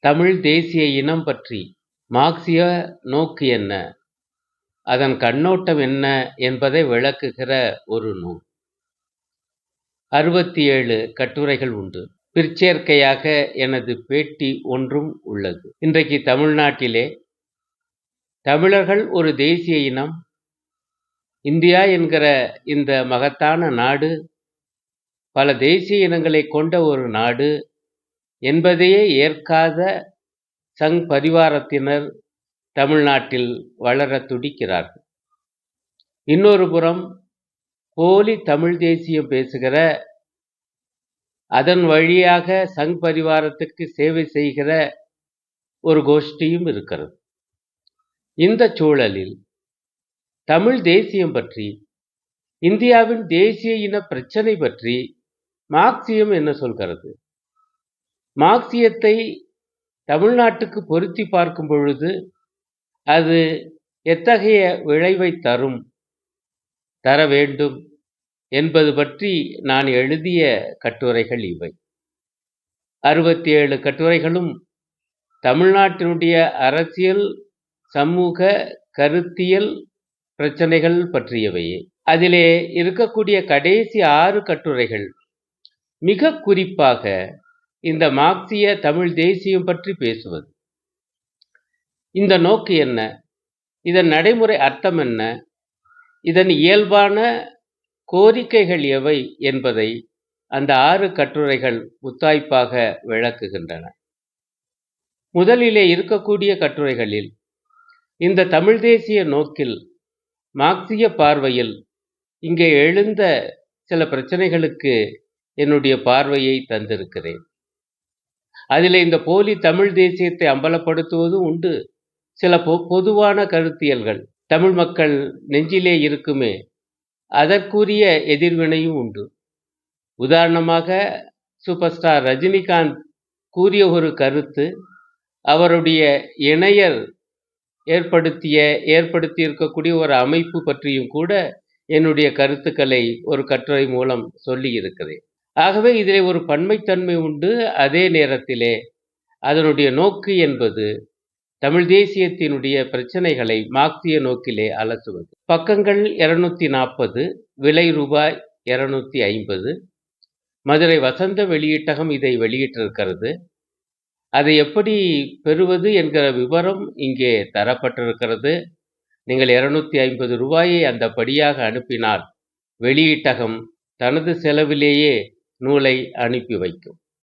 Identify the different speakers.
Speaker 1: தமிழ் தேசிய இனம் பற்றி மார்க்சிய நோக்கு என்ன? அதன் கண்ணோட்டம் என்ன என்பதை விளக்குகிற ஒரு நூல். அறுபத்தி ஏழு கட்டுரைகள் உண்டு. பிற்சேர்க்கையாக எனது பேட்டி ஒன்றும் உள்ளது. இன்றைக்கு தமிழ்நாட்டிலே தமிழர்கள் ஒரு தேசிய இனம். இந்தியா என்கிற இந்த மகத்தான நாடு பல தேசிய இனங்களை கொண்ட ஒரு நாடு. என்பதையே ஏற்காத சங் பரிவாரத்தினர் தமிழ்நாட்டில் வளர துடிக்கிறார்கள். இன்னொரு புறம் போலி தமிழ் தேசியம் பேசுகிற அதன் வழியாக சங் பரிவாரத்துக்கு சேவை செய்கிற ஒரு கோஷ்டியும் இருக்கிறது. இந்த சூழலில் தமிழ் தேசியம் பற்றி இந்தியாவின் தேசிய இன பிரச்சனை பற்றி மார்க்சியம் என்ன சொல்கிறது? மார்க்சியத்தை தமிழ்நாட்டுக்கு பொருத்தி பார்க்கும் பொழுது அது எத்தகைய விளைவை தரும் தர வேண்டும் என்பது பற்றி நான் எழுதிய கட்டுரைகள் இவை. அறுபத்தி ஏழு கட்டுரைகளும் தமிழ்நாட்டினுடைய அரசியல் சமூக கருத்தியல் பிரச்சனைகள் பற்றியவையே அதிலே இருக்கக்கூடிய கடைசி ஆறு கட்டுரைகள் மிக குறிப்பாக இந்த மார்க்சிய தமிழ் தேசியம் பற்றி பேசுவது. இந்த நோக்கு என்ன? இதன் நடைமுறை அர்த்தம் என்ன? இதன் இயல்பான கோரிக்கைகள் எவை என்பதை அந்த ஆறு கட்டுரைகள் முத்தாய்ப்பாக விளக்குகின்றன. முதலிலே இருக்கக்கூடிய கட்டுரைகளில் இந்த தமிழ் தேசிய நோக்கில் மார்க்சிய பார்வையில் இங்கே எழுந்த சில பிரச்சனைகளுக்கு என்னுடைய பார்வையை தந்திருக்கிறேன். அதில் இந்த போலி தமிழ் தேசியத்தை அம்பலப்படுத்துவதும் உண்டு. சில பொ பொதுவான கருத்தியல்கள் தமிழ் மக்கள் நெஞ்சிலே இருக்குமே அதற்குரிய எதிர்வினையும் உண்டு. உதாரணமாக சூப்பர் ஸ்டார் ரஜினிகாந்த் கூறிய ஒரு கருத்து அவருடைய இணையர் ஏற்படுத்திய ஏற்படுத்தி இருக்கக்கூடிய ஒரு அமைப்பு பற்றியும் கூட என்னுடைய கருத்துக்களை ஒரு கட்டுரை மூலம் சொல்லி இருக்கிறேன் ஆகவே இதிலே ஒரு பன்மைத்தன்மை உண்டு அதே நேரத்திலே. அதனுடைய நோக்கு என்பது தமிழ் தேசியத்தினுடைய பிரச்சனைகளை மார்க்சிய நோக்கிலே அலசுவது. பக்கங்கள் இருநூத்தி நாற்பது விலை ரூபாய் இருநூத்தி ஐம்பது மதுரை வசந்த வெளியீட்டகம் இதை வெளியிட்டிருக்கிறது. அதை எப்படி பெறுவது என்கிற விவரம் இங்கே தரப்பட்டிருக்கிறது. நீங்கள் இருநூத்தி ஐம்பது ரூபாயை அந்த படியாக அனுப்பினால் வெளியீட்டகம் தனது செலவிலேயே நூலை அனுப்பி வைக்கும்.